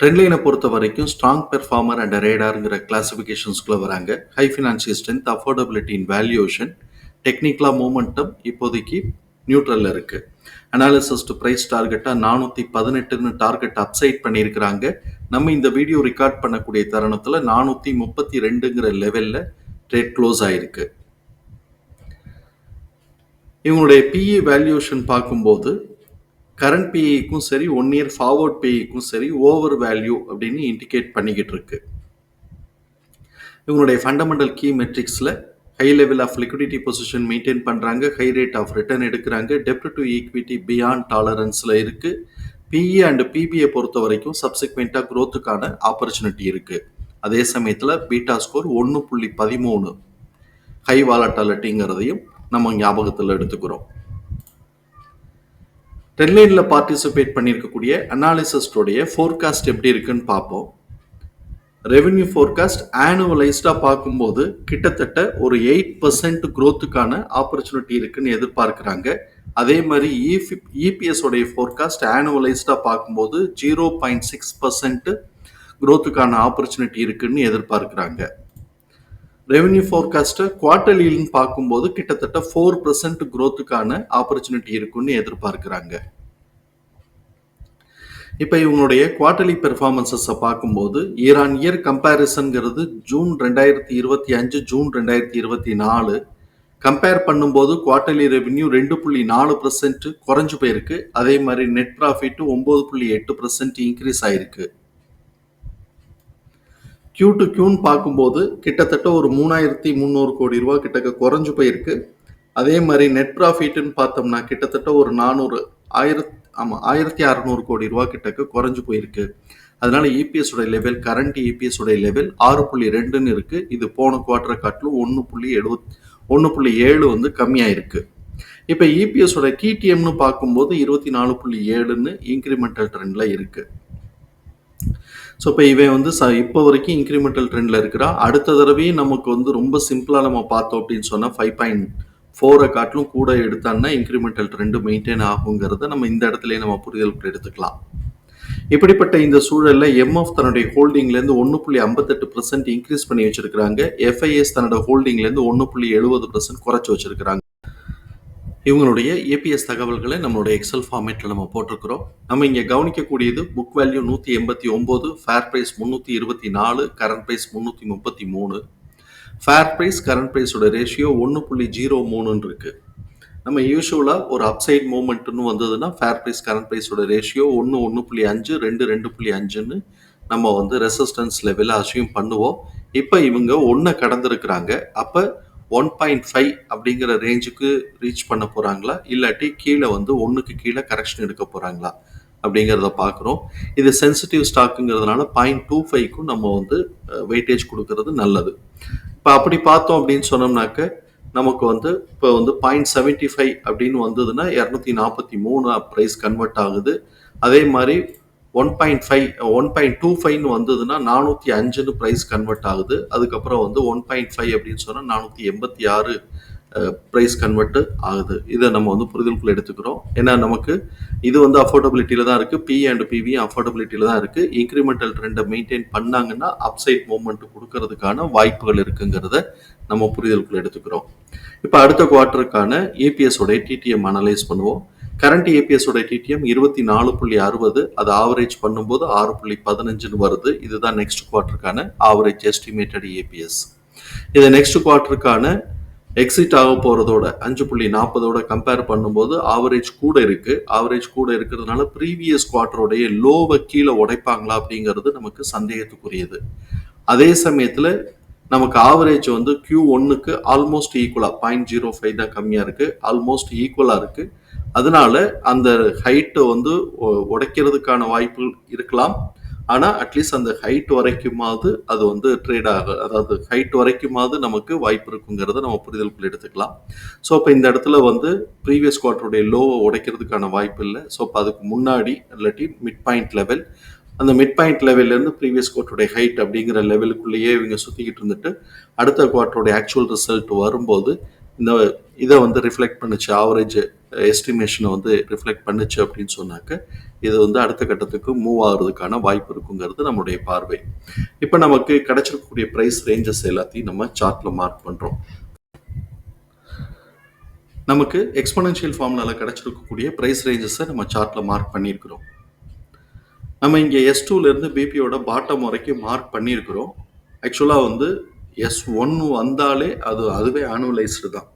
ட்ரெண்ட்லைனை பொறுத்த வரைக்கும் strong performer and ரேடாருங்கிற கிளாசிஃபிகேஷன்ஸ்குள்ளே வராங்க. High financial strength affordability in valuation டெக்னிக்கலாக மூமெண்டம் இப்போதைக்கு நியூட்ரலில் இருக்குது அனாலிசிஸ் டு ப்ரைஸ் டார்கெட்டாக நானூற்றி பதினெட்டுன்னு டார்கெட் அப்சைட் பண்ணியிருக்கிறாங்க. நம்ம இந்த வீடியோ ரெக்கார்ட் பண்ணக்கூடிய தருணத்தில் நானூற்றி முப்பத்தி ரெண்டுங்கிற லெவலில் ட்ரேட் க்ளோஸ் ஆயிருக்கு. இவங்களுடைய பிஇ வேல்யூஷன் பார்க்கும்போது கரண்ட் பிஇக்கும் சரி ஒன் இயர் ஃபார்வர்ட் பிஇக்கும் சரி ஓவர் வேல்யூ அப்படின்னு இண்டிகேட் பண்ணிக்கிட்டு இருக்கு. இவங்களுடைய fundamental key மெட்ரிக்ஸில் high level of liquidity position maintain பண்ணுறாங்க ஹை ரேட் ஆஃப் ரிட்டர்ன் எடுக்கிறாங்க டெப்ட் டு ஈக்விட்டி பியாண்ட் டாலரன்ஸில் இருக்குது பிஇ அண்ட் பிபிஐ பொறுத்த வரைக்கும் சப்சிக்வெண்ட்டாக க்ரோத்துக்கான ஆப்பர்ச்சுனிட்டி இருக்குது அதே சமயத்தில் பீட்டா ஸ்கோர் ஒன்று புள்ளி பதிமூணு. ஹை வாலட்டாலிட்டிங்கிறதையும் நம்ம ஞாபகத்தில் எடுத்துக்கிறோம். டென்லைனில் பார்ட்டிசிபேட் பண்ணியிருக்கக்கூடிய அனாலிசிஸ்டோடைய ஃபோர்காஸ்ட் எப்படி இருக்குன்னு பார்ப்போம். ரெவென்யூ ஃபோர்காஸ்ட் ஆனுவலைஸ்டாக பார்க்கும்போது கிட்டத்தட்ட ஒரு எயிட் பர்சன்ட் க்ரோத்துக்கான ஆப்பர்ச்சுனிட்டி இருக்குன்னு எதிர்பார்க்குறாங்க. அதே மாதிரி இபி இபிஎஸ் உடைய ஃபோர்காஸ்ட் ஆனுவலைஸ்டாக பார்க்கும்போது ஜீரோ பாயிண்ட் சிக்ஸ் பர்சன்ட் க்ரோத்துக்கான ஆப்பர்ச்சுனிட்டி இருக்குன்னு எதிர்பார்க்குறாங்க. ரெவென்யூ ஃபோர்காஸ்ட்டை குவார்டர்லின்னு பார்க்கும்போது கிட்டத்தட்ட ஃபோர் பர்சன்ட் க்ரோத்துக்கான ஆப்பர்ச்சுனிட்டி இருக்குன்னு எதிர்பார்க்குறாங்க. இப்போ இவங்களுடைய குவார்டர்லி பெர்ஃபார்மன்சஸை பார்க்கும்போது இயர் ஆன் இயர் கம்பேரிசன்கிறது ஜூன் ரெண்டாயிரத்தி இருபத்தி அஞ்சு ஜூன் ரெண்டாயிரத்தி இருபத்தி நாலு. கம்பேர் பண்ணும்போது குவார்டர்லி ரெவென்யூ ரெண்டு புள்ளி நாலு பர்சன்ட் குறைஞ்சு போயிருக்கு. அதே மாதிரி நெட் ப்ராஃபிட்டு ஒம்பது புள்ளி எட்டு பர்சன்ட் இன்க்ரீஸ் ஆயிருக்கு. கியூ டு கியூன்னு பார்க்கும்போது கிட்டத்தட்ட ஒரு மூணாயிரத்தி முந்நூறு கோடி ரூபா கிட்டக்க குறைஞ்சு போயிருக்கு. அதே மாதிரி நெட் ப்ராஃபிட்டுன்னு பார்த்தோம்னா கிட்டத்தட்ட ஒரு நானூறு ஆயிரத் ஆமாம் ஆயிரத்தி அறநூறு கோடி ரூபா கிட்டக்க குறைஞ்சு போயிருக்கு. அதனால இபிஎஸ் உடைய லெவல் கரண்ட் இபிஎஸ் உடைய லெவல் ஆறு புள்ளி ரெண்டுன்னு இருக்கு. இது போன குவார்டரை காட்டிலும் ஒன்று புள்ளி எழுபத் ஒன்று புள்ளி ஏழு வந்து கம்மியாயிருக்கு. இப்போ இபிஎஸ் உடைய பார்க்கும்போது இருபத்தி நாலு புள்ளி ஏழுன்னு இன்க்ரிமெண்டல் ட்ரெண்டில் இருக்குது ஸோ இப்போ இவன் வந்து ச இப்போ வரைக்கும் இன்க்ரிமெண்டல் ட்ரெண்டில் இருக்கிறா. அடுத்த தடவையும் நமக்கு வந்து ரொம்ப சிம்பிளாக நம்ம பார்த்தோம் அப்படின்னு சொன்னால் ஃபைவ் பாயிண்ட் ஃபோரை காட்டிலும் கூட எடுத்தான்னா இன்க்ரிமெண்டல் ட்ரெண்டு மெயின்டைன் ஆகுங்கிறத நம்ம இந்த இடத்துலயே நம்ம புரிதலுக்கு எடுத்துக்கலாம். இப்படிப்பட்ட இந்த சூழலில் எம்எஃப் தன்னுடைய ஹோல்டிங்லேருந்து ஒன்று புள்ளி ஐம்பத்தெட்டு பர்சன்ட் இன்க்ரீஸ் பண்ணி வச்சிருக்கிறாங்க. எஃப்ஐஎஸ் தன்னோட ஹோல்டிங்லேருந்து ஒன்று புள்ளி எழுபது பர்சன்ட் குறைச்சி வச்சிருக்கிறாங்க. இவங்களுடைய ஏபிஎஸ் தகவல்களை நம்மளுடைய எக்ஸல் ஃபார்மேட்டில் நம்ம போட்டிருக்கிறோம். நம்ம இங்கே கவனிக்கக்கூடியது புக் வேல்யூ நூற்றி எண்பத்தி ஒம்பது ஃபேர் ப்ரைஸ் முந்நூற்றி இருபத்தி நாலு கரண்ட் ப்ரைஸ் முந்நூற்றி முப்பத்தி மூணு. ஃபேர் ப்ரைஸ் கரண்ட் ப்ரைஸோட ரேஷியோ ஒன்று புள்ளி ஜீரோ மூணுன்னு இருக்குது நம்ம யூஸ்வலாக ஒரு அப்சைட் மூமெண்ட்னு வந்ததுன்னா ஃபேர் ப்ரைஸ் கரண்ட் ப்ரைஸோட ரேஷியோ ஒன்று ஒன்று புள்ளி அஞ்சு ரெண்டு ரெண்டு புள்ளி அஞ்சுன்னு நம்ம வந்து ரெசிஸ்டன்ஸ் லெவலில் அசியூம் பண்ணுவோம். இப்போ இவங்க ஒன்றை கடந்திருக்கிறாங்க. அப்போ ஒன் பாயிண்ட் ஃபைவ் அப்படிங்கிற ரேஞ்சுக்கு ரீச் பண்ண போகிறாங்களா இல்லாட்டி கீழே வந்து ஒன்றுக்கு கீழே கரெக்ஷன் எடுக்க போகிறாங்களா அப்படிங்கிறத பார்க்குறோம். இது சென்சிட்டிவ் ஸ்டாக்குங்கிறதுனால பாயிண்ட் டூ ஃபைவ்க்கும் நம்ம வந்து வெயிட்டேஜ் கொடுக்கறது நல்லது. இப்போ அப்படி பார்த்தோம் அப்படின்னு சொன்னோம்னாக்க நமக்கு வந்து இப்போ வந்து பாயிண்ட் செவன்ட்டி ஃபைவ் அப்படின்னு வந்ததுன்னா இரநூத்தி நாற்பத்தி மூணு ப்ரைஸ் கன்வெர்ட் ஆகுது. அதே மாதிரி one point five one point two ஃபைவ்னு வந்ததுன்னா நானூற்றி அஞ்சுன்னு ப்ரைஸ் கன்வெர்ட் ஆகுது. அதுக்கப்புறம் வந்து ஒன் பாயிண்ட் ஃபைவ் அப்படின்னு சொன்னால் நானூற்றி எண்பத்தி ஆறு ப்ரைஸ் கன்வெர்ட் ஆகுது. இதை நம்ம வந்து புரிதலுக்குள்ள எடுத்துக்கிறோம். ஏன்னா நமக்கு இது வந்து அஃபோர்டபிலிட்டியில் தான் இருக்குது பி அண்ட் பிவி அஃபோர்டபிலிட்டியில் தான் இருக்குது இன்க்ரிமெண்டல் ட்ரெண்டை மெயின்டைன் பண்ணாங்கன்னா அப்சைட் மூவ்மெண்ட் கொடுக்கறதுக்கான வாய்ப்புகள் இருக்குங்கிறத நம்ம புரிதலுக்குள்ள எடுத்துக்கிறோம். இப்போ அடுத்த குவார்ட்டருக்கான ஏபிஎஸ் டிடிஎம் அனலைஸ் பண்ணுவோம். கரண்ட் ஏபிஎஸோட டிடிஎம் இருபத்தி நாலு புள்ளி அறுபது அது ஆவரேஜ் பண்ணும்போது ஆறு புள்ளி பதினஞ்சுன்னு வருது. இதுதான் நெக்ஸ்ட் குவார்ட்டருக்கான ஆவரேஜ் எஸ்டிமேட்டட் ஏபிஎஸ் இது நெக்ஸ்ட் குவார்ட்டருக்கான எக்ஸிட் ஆக போகிறதோட அஞ்சு புள்ளி நாற்பதோட கம்பேர் பண்ணும்போது ஆவரேஜ் கூட இருக்குது ஆவரேஜ் கூட இருக்கிறதுனால ப்ரீவியஸ் குவார்ட்டருடைய லோவை கீழே உடைப்பாங்களா அப்படிங்கிறது நமக்கு சந்தேகத்துக்குரியது. அதே சமயத்தில் நமக்கு ஆவரேஜ் வந்து கியூ ஒன்னுக்கு ஆல்மோஸ்ட் ஈக்குவலாக பாயிண்ட் ஜீரோ ஃபைவ் தான் கம்மியாக இருக்குது ஆல்மோஸ்ட் ஈக்குவலாக இருக்குது அதனால அந்த ஹைட்டை வந்து உடைக்கிறதுக்கான வாய்ப்பு இருக்கலாம். ஆனால் அட்லீஸ்ட் அந்த ஹைட் வரைக்குமாவது அது வந்து ட்ரேட் ஆக அதாவது ஹைட் வரைக்குமாவது நமக்கு வாய்ப்பு இருக்குங்கிறத நம்ம புரிதலுக்குள்ள எடுத்துக்கலாம். ஸோ இப்போ இந்த இடத்துல வந்து ப்ரீவியஸ் குவார்டருடைய லோவை உடைக்கிறதுக்கான வாய்ப்பு இல்லை. ஸோ இப்போ அதுக்கு முன்னாடி இல்லாட்டி மிட் பாயிண்ட் லெவல் அந்த மிட் பாயிண்ட் லெவல்லேருந்து ப்ரீவியஸ் குவார்ட்டருடைய ஹைட் அப்படிங்கிற லெவலுக்குள்ளேயே இவங்க சுற்றிக்கிட்டு இருந்துட்டு அடுத்த குவார்ட்டருடைய ஆக்சுவல் ரிசல்ட் வரும்போது இந்த இதை வந்து ரிஃப்ளெக்ட் பண்ணுச்சு ஆவரேஜ் எஸ்டிமேஷனை வந்து ரிஃப்ளெக்ட் பண்ணுச்சு அப்படின்னு சொன்னாக்க இது வந்து அடுத்த கட்டத்துக்கு மூவ் ஆகுறதுக்கான வாய்ப்பு இருக்குங்கிறது நம்மளுடைய பார்வை. இப்போ நமக்கு கிடைச்சிருக்கக்கூடிய ப்ரைஸ் ரேஞ்சஸ் எல்லாத்தையும் நம்ம சார்ட்டில் மார்க் பண்ணுறோம் நமக்கு எக்ஸ்பனன்ஷியல் ஃபார்முலால கிடைச்சிருக்கக்கூடிய ப்ரைஸ் ரேஞ்சஸை நம்ம சார்ட்டில் மார்க் பண்ணியிருக்கிறோம். நம்ம இங்கே எஸ் டூலேருந்து பிபியோட பாட்டம் வரைக்கும் மார்க் பண்ணியிருக்கிறோம். ஆக்சுவலாக வந்து எஸ் ஒன் வந்தாலே அது அதுவே ஆனுவலைஸ்டு தான்.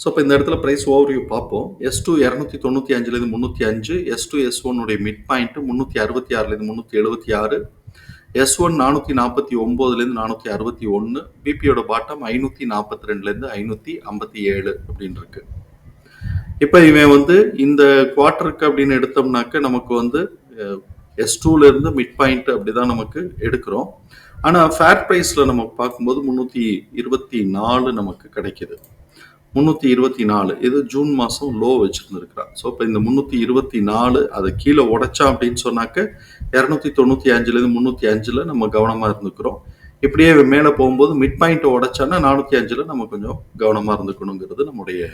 ஸோ இப்போ இந்த இடத்துல ப்ரைஸ் ஓவர்வியூ பார்ப்போம். எஸ் டூ இரநூத்தி தொண்ணூற்றி அஞ்சுலேருந்து முந்நூற்றி அஞ்சு எஸ் டூ எஸ் ஒன்னுடைய மிட் பாயிண்ட்டு முந்நூற்றி அறுபத்தி ஆறுலேருந்து முந்நூற்றி எழுபத்தி ஆறு எஸ் ஒன் நானூற்றி நாற்பத்தி ஒம்போதுலேருந்து நானூற்றி அறுபத்தி ஒன்று பிபியோட பாட்டம் ஐநூற்றி நாற்பத்தி ரெண்டுலேருந்து ஐநூற்றி ஐம்பத்தி ஏழு அப்படின்னு இருக்கு. இப்போ இவன் வந்து இந்த குவார்ட்டருக்கு அப்படின்னு எடுத்தோம்னாக்க நமக்கு வந்து எஸ் டூலேருந்து மிட் பாயிண்ட் அப்படிதான் நமக்கு எடுக்கிறோம். ஆனால் ஃபேர் ப்ரைஸில் நம்ம பார்க்கும்போது முந்நூற்றி இருபத்தி நாலு நமக்கு கிடைக்கிது. முந்நூற்றி இருபத்தி நாலு. இது ஜூன் மாதம் லோ வச்சுருந்துருக்கிறான் ஸோ இப்போ இந்த முந்நூற்றி இருபத்தி நாலு அதை கீழே உடைச்சா அப்படின்னு சொன்னாக்க இரநூத்தி தொண்ணூற்றி அஞ்சுலேருந்து முந்நூற்றி அஞ்சில் நம்ம கவனமாக இருந்துக்கிறோம். இப்படியே மேலே போகும்போது மிட் பாயிண்ட்டை உடைச்சான்னா நானூற்றி அஞ்சில் நம்ம கொஞ்சம் கவனமாக இருந்துக்கணுங்கிறது நம்முடைய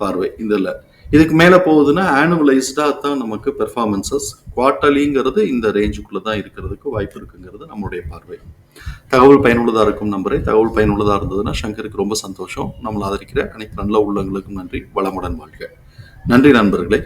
பார்வை. இதில் இதுக்கு மேலே போகுதுன்னா ஆனுவலைஸ்டாக தான் நமக்கு பெர்ஃபார்மன்சஸ் குவார்ட்டர்லிங்கிறது இந்த ரேஞ்சுக்குள்ளே தான் இருக்கிறதுக்கு வாய்ப்பு இருக்குங்கிறது நம்மளுடைய பார்வை. தகவல் பயனுள்ளதாக இருக்கும் நம்பரே. தகவல் பயனுள்ளதாக இருந்ததுன்னா சங்கருக்கு ரொம்ப சந்தோஷம். நம்மளை ஆதரிக்கிற அனைத்து நல்ல உள்ளங்களுக்கும் நன்றி. வளமுடன் வாழ்க. நன்றி நண்பர்களே.